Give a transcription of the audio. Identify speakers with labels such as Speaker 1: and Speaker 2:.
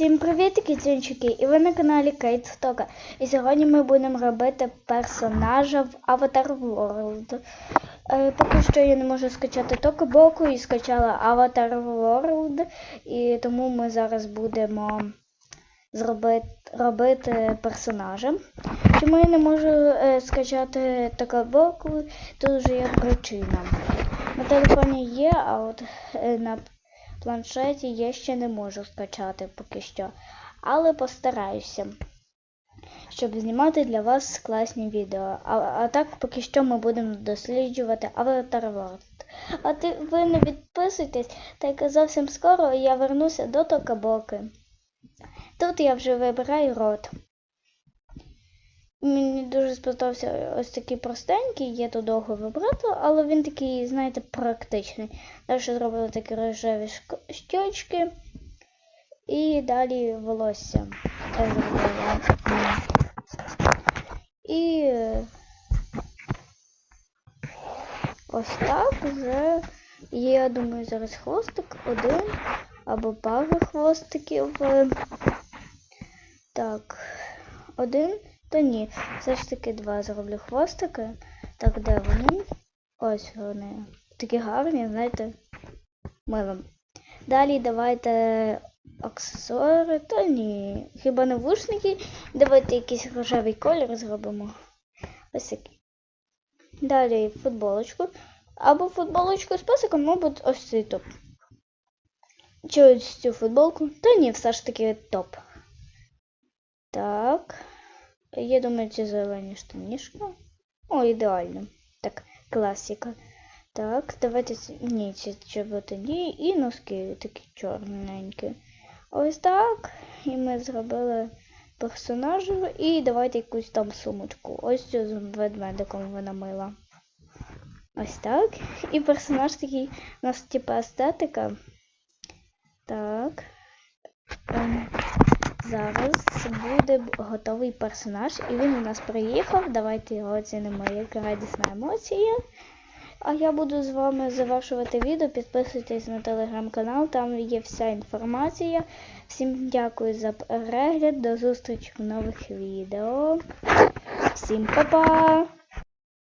Speaker 1: Всім привіт, кітюнчики! І ви на каналі Кейт. І сьогодні ми будемо робити персонажа в Avatar World. Е, поки що я не можу скачати Токобоку і скачала Avatar World. І тому ми зараз будемо зробити, робити персонажа. Чому я не можу е, скачати Токобоку, тут вже є причина. На телефоні є, а от е, на планшеті я ще не можу скачати поки що. Але постараюся, щоб знімати для вас класні відео. А, а так поки що ми будемо досліджувати Avatar World. А ти ви не підписуйтесь, так зовсім скоро я вернуся до Токабоки. Тут я вже вибираю рот. Дуже сподобався ось такий простенький, є тут довго вибрати, але він такий, знаєте, практичний. Далі зробили такі рожеві щочки і далі волосся. І е, ось так вже є, я думаю, зараз хвостик один або пару хвостиків. Так, один. Та ні, все ж таки два зроблю хвостики. Так, де вони? Ось вони. Такі гарні, знаєте, милим. Далі давайте аксесуари. Та ні. Хіба не вушники? Давайте якийсь рожевий колір зробимо. Ось такий. Далі футболочку. Або футболочку з пасиком, мабуть, ось цей топ. Чи ось цю футболку? Та ні, все ж таки топ. Я думаю, ці зелені штанішки. О, ідеально. Так, класика. Так, давайте ні, ці чоботи і носки такі чорненькі. Ось так. І ми зробили персонажа. І давайте якусь там сумочку. Ось цю з ведмедиком вона мила. Ось так. І персонаж такий у нас типу естетика. Так. Зараз буде готовий персонаж, і він у нас приїхав. Давайте його оцінимо як радісна емоція. А я буду з вами завершувати відео. Підписуйтесь на телеграм-канал, там є вся інформація. Всім дякую за перегляд. До зустрічі в нових відео. Всім па-па!